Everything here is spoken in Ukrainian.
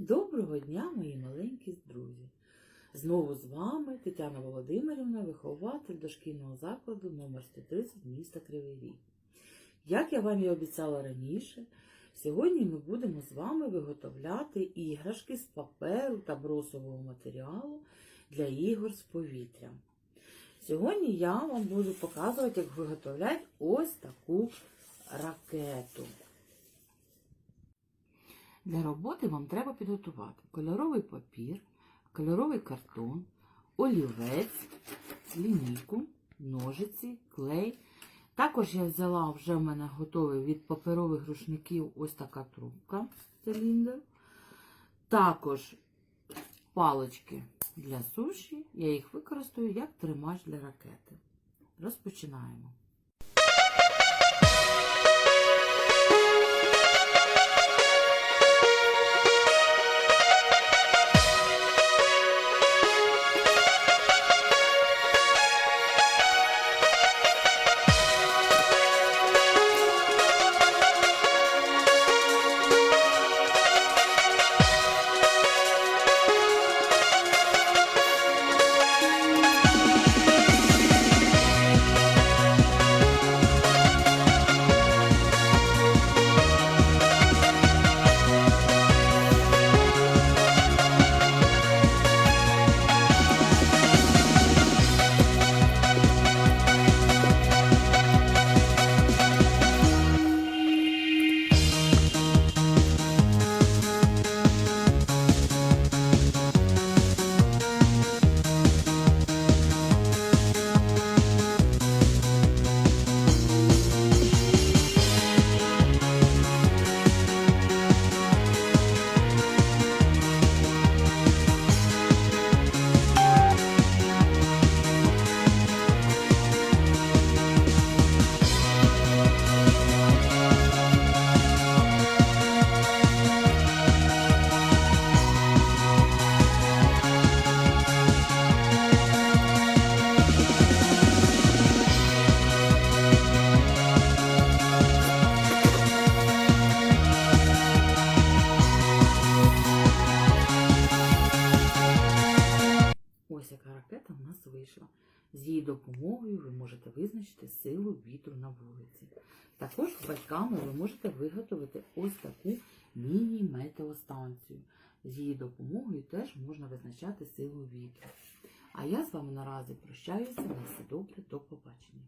Доброго дня, мої маленькі друзі! Знову з вами Тетяна Володимирівна, вихователь дошкільного закладу номер 130 міста Кривий Ріг. Як я вам і обіцяла раніше, сьогодні ми будемо з вами виготовляти іграшки з паперу та бросового матеріалу для ігор з повітрям. Сьогодні я вам буду показувати, як виготовляти ось таку ракету. Для роботи вам треба підготувати кольоровий папір, кольоровий картон, олівець, лінійку, ножиці, клей. Також я взяла вже в мене готовий від паперових рушників ось така трубка, циліндр. Також палички для суші. Я їх використаю як тримач для ракети. Розпочинаємо. Вийшла. З її допомогою ви можете визначити силу вітру на вулиці. Також з батьками ви можете виготовити ось таку міні-метеостанцію. З її допомогою теж можна визначати силу вітру. А я з вами наразі прощаюся. На все добре, до побачення.